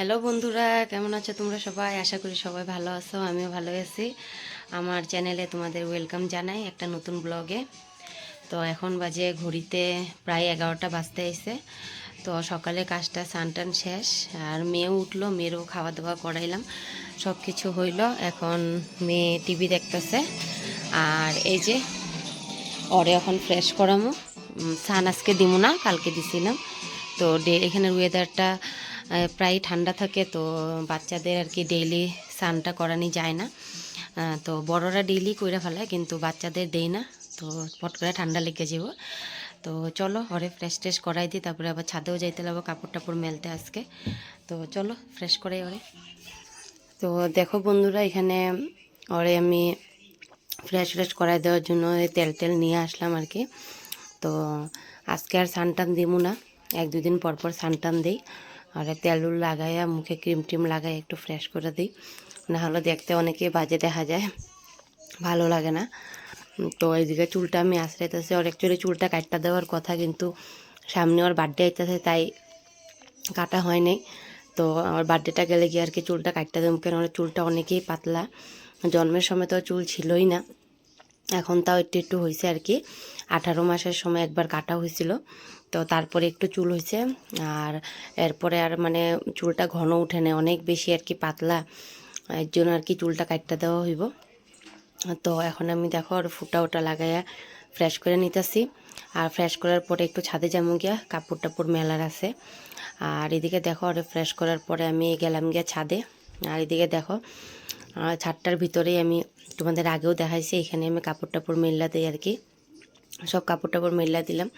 Hello বন্ধুরা, কেমন আছো তোমরা সবাই? আশা করি সবাই ভালো আছো, আমিও ভালো আছি। আমার চ্যানেলে তোমাদের ওয়েলকাম জানাই একটা নতুন ব্লগে তো এখন বাজে ঘড়িতে প্রায় এগারোটা বাজতে এসে তো সকালে কাজটা সানটান শেষ, আর মেয়েও উঠল, মেয়েরও খাওয়া দাওয়া করাইলাম সব কিছু হইল। এখন মেয়ে টিভি দেখতেছে, আর এই যে ওরে এখন ফ্রেশ করামো। সান আজকে দিব না, কালকে দিছিলাম। তো ডে এখানের ওয়েদারটা প্রায় ঠান্ডা থাকে, তো বাচ্চাদের আর কি ডেইলি স্নানটা করানি যায় না। তো বড়রা ডেইলি কইরা ফেলে কিন্তু বাচ্চাদের দেই না, তো পট করে ঠান্ডা লেগে যাব। তো চলো ওরে ফ্রেশ ট্রেশ করাই দিই তারপরে আবার ছাদেও যাইতে লাগবো কাপড় টাপড় মেলতে আজকে। তো চলো ফ্রেশ করাই ওরে তো দেখো বন্ধুরা, এখানে ওরে আমি ফ্রেশ ফ্রেশ করাই দেওয়ার জন্য তেল টেল নিয়ে আসলাম আর কি। তো আজকে আর সানটান দিব না, এক দুদিন পর পর সানটান দিই। আর তেল উল লাগাইয়া মুখে ক্রিম টিম লাগাই, একটু ফ্রেশ করে দিই। না হলে দেখতে অনেকে বাজে দেখা যায়, ভালো লাগে না। তো এইদিকে চুলটা আমি আশ্রাইতেছি ওর অ্যাকচুয়ালি চুলটা কাটটা দেওয়ার কথা কিন্তু সামনে ওর বার্থডে আইতেছে, তাই কাটা হয় নাই তো আমার বার্থডেটা গেলে গিয়ে আর কি চুলটা কাটতে দেবো কেন চুলটা অনেকেই পাতলা। জন্মের সময় তো চুল ছিলই না, এখন তাও একটু একটু হয়েছে আর কি। আঠারো মাসের সময় একবার কাটা হয়েছিল তো তারপরে একটু চুল হয়েছে আর এরপরে আর মানে চুলটা ঘন উঠে নেয় অনেক বেশি আর কি পাতলা। এর জন্য আর কি চুলটা কাটতে দেওয়া হইব। তো এখন আমি দেখো আর ফুটা ওটা লাগাইয়া ফ্রেশ করে নিতেছি। আর ফ্রেশ করার পরে একটু ছাদে যাব গিয়া কাপড় টাপড় মেলার আছে। আর এদিকে দেখো আর ফ্রেশ করার পরে আমি গেলাম গিয়া ছাদে। আর এদিকে দেখো ছাদটার ভিতরেই আমি তোমাদের আগেও দেখাইছি, এখানে আমি কাপড় টাপড় মেলা দিই আর কি সব কাপড় টাপড় মেলা দিলাম।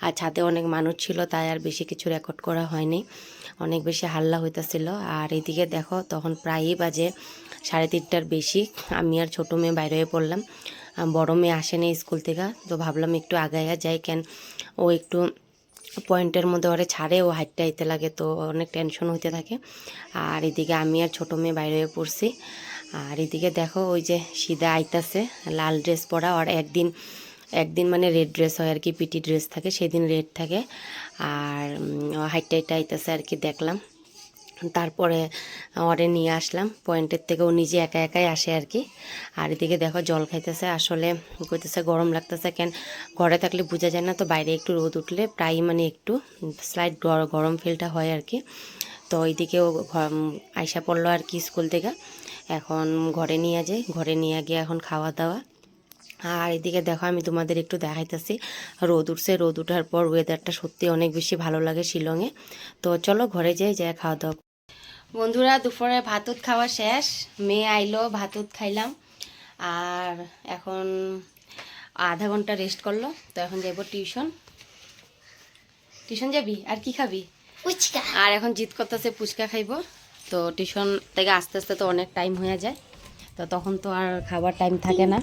আর ছাদে অনেক মানুষ ছিল, তাই আর বেশি কিছু রেকর্ড করা হয়নি। অনেক বেশি হাল্লা হইতেছিল। আর এদিকে দেখো, তখন প্রায়ই বাজে সাড়ে তিনটার বেশি। আমি আর ছোটো মেয়ে বাইরে হয়ে পড়লাম। বড় মেয়ে আসেনি স্কুল থেকে, তো ভাবলাম একটু আগাইয়া যাই। কেন ও একটু পয়েন্টের মধ্যে ওরে ছাড়ে, ও হাইটটা আইতে লাগে, তো অনেক টেনশন হইতে থাকে। আর এদিকে আমি আর ছোটো মেয়ে বাইরে হয়ে পড়ছি। আর এদিকে দেখো, ওই যে সিধা আইতাছে, লাল ড্রেস পরা। আর একদিন একদিন মানে রেড ড্রেস হয় আর কি পিটি ড্রেস থাকে, সেদিন রেড থাকে। আর হাইটটা হাইটটা আইতাছে আর কি দেখলাম। তারপরে ওরে নিয়ে আসলাম। পয়েন্টের থেকে ও নিজে একা একাই আসে আর কি। আর এদিকে দেখো জল খাইতেছে। আসলে কইতেছে গরম লাগতেছে কেন? ঘরে থাকলে বোঝা যায় না, তো বাইরে একটু রোদ উঠলে প্রায় মানে একটু স্লাইড গরম ফিলটা হয় আর কি। তো ওইদিকে ও ঘ- আইসা পড়ল আর কি স্কুল থেকে। এখন ঘরে নিয়ে যাই। ঘরে নিয়ে গিয়ে এখন খাওয়া দাওয়া। আর এদিকে দেখো আমি তোমাদের একটু দেখাইতেছি। রোদ উঠছে রোদ উঠার পর ওয়েদারটা সত্যি অনেক বেশি ভালো লাগে শিলংয়ে। তো চলো ঘরে যাই যাই খাওয়া দাওয়া বন্ধুরা দুপুরে ভাতুত খাওয়া শেষ। মেয়ে আইলো ভাতুত খাইলাম। আর এখন আধা ঘণ্টা রেস্ট করল। তো এখন যাইব টিউশন। টিউশন যাবি? আর কি খাবি? আর এখন জিত করতেছে ফুচকা খাইব। তো টিউশন থেকে আস্তে আস্তে তো অনেক টাইম হয়ে যায়। তো তখন তো আর খাবার টাইম থাকে না।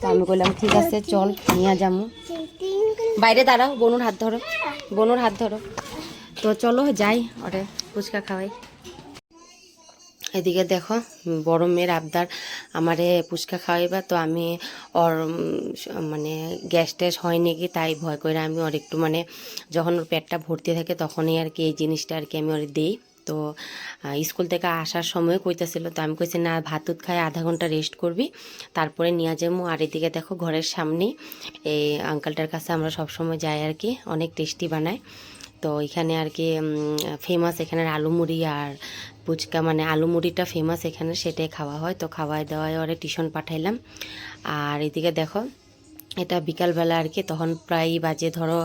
তো আমি বললাম ঠিক আছে চল নিয়ে যাব। বাইরে দাঁড়াও বনুর হাত ধরো। বনুর হাত ধরো। তো চলো যাই ওরে ফুচকা খাওয়াই। এদিকে দেখো বড় মেয়ের আবদার আমারে ফুচকা খাওয়াইবা। তো আমি ওর মানে গ্যাস ট্যাস হয় নাকি তাই ভয় করে আমি ওর একটু মানে যখন ওর পেটটা ভর্তি থাকে তখনই আর কি এই জিনিসটা আর কি আমি ওর দিই। তো স্কুল থেকে আসার সময় কইতেছিল, তো আমি কইছি, না, ভাত তুত খাই, আধা ঘণ্টা রেস্ট করবি। তারপরে নিয়ে যাব আর এদিকে দেখো ঘরের সামনেই এই আঙ্কালটার কাছে আমরা সবসময় যাই আর কি, অনেক টেস্টি বানায়। তো এখানে আর কি ফেমাস এখানের আলু মুড়ি আর ফুচকা মানে আলু মুড়িটা ফেমাস এখানে, সেটাই খাওয়া হয়। তো খাওয়াই দাওয়ায় ওরে টিউশন পাঠাইলাম। আর এদিকে দেখো এটা বিকালবেলা আর কি, তখন প্রায় বাজে ধরো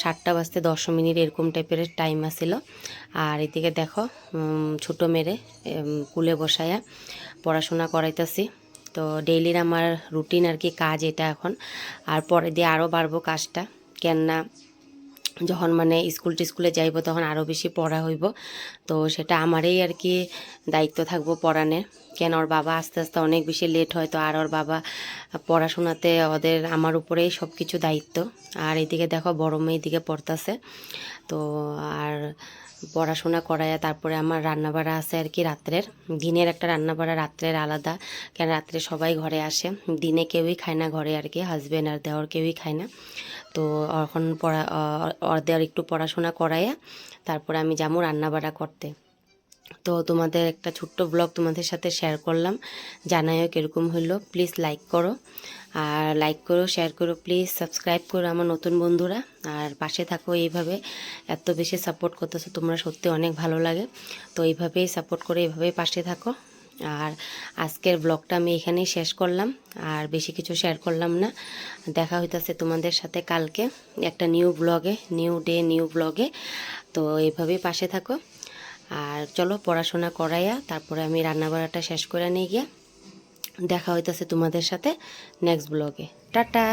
সাতটা বাজতে দশ মিনিট এরকম টাইপের টাইম আসিল। আর এদিকে দেখো ছোট মেরে কুলে বসায়া পড়াশোনা করাইতেছি। তো ডেইলির আমার রুটিন আর কি কাজ এটা এখন। আর পরে দিয়ে আরও বাড়বো কাজটা। কেননা যখন মানে স্কুল টিস্কুলে যাইব তখন আরও বেশি পড়া হইব। তো সেটা আমারই আর কি দায়িত্ব থাকব পড়ানোর কেন ওর বাবা আস্তে আস্তে অনেক বেশি লেট হয়, তো আর ওর বাবা পড়াশোনাতে ওদের আমার উপরেই সব কিছু দায়িত্ব। আর এদিকে দেখো বড় মেয়ে দিকে পড়তাছে। তো আর পড়াশোনা করায় তারপরে আমার রান্নাবাড়া আছে আর কি রাত্রের। দিনের একটা রান্নাবাড়া রাত্রের আলাদা, কেন রাত্রে সবাই ঘরে আসে। দিনে কেউই খায় না ঘরে আর কি হাজব্যান্ড আর দেওয়ার কেউই খায় না। তো এখন পড়া অ- ওদের একটু পড়াশোনা করাইয়া তারপরে আমি যাব রান্নাবাড়া করতে। তো তোমাদের একটা ছোট্ট ব্লগ তোমাদের সাথে শেয়ার করলাম। জানাইও কীরকম হইল। প্লিজ লাইক করো। আর লাইক করো শেয়ার করো। প্লিজ সাবস্ক্রাইব করো আমার নতুন বন্ধুরা। আর পাশে থাকো এইভাবে। এত বেশি সাপোর্ট করতেছো তোমরা সত্যি অনেক ভালো লাগে। তো এইভাবেই সাপোর্ট করে এইভাবেই পাশে থাকো। আর আজকের ব্লগটা আমি এখানেই শেষ করলাম। আর বেশি কিছু শেয়ার করলাম না। দেখা হইতাছে তোমাদের সাথে কালকে একটা নিউ ব্লগে নিউ ডে নিউ ব্লগে তো এইভাবেই পাশে থাকো। আর চলো পড়াশোনা করাইয়া তারপরে আমি রান্না বাড়াটা শেষ করে নিয়ে গিয়া দেখা হইতাছে তোমাদের সাথে নেক্সট ব্লগে টাটা!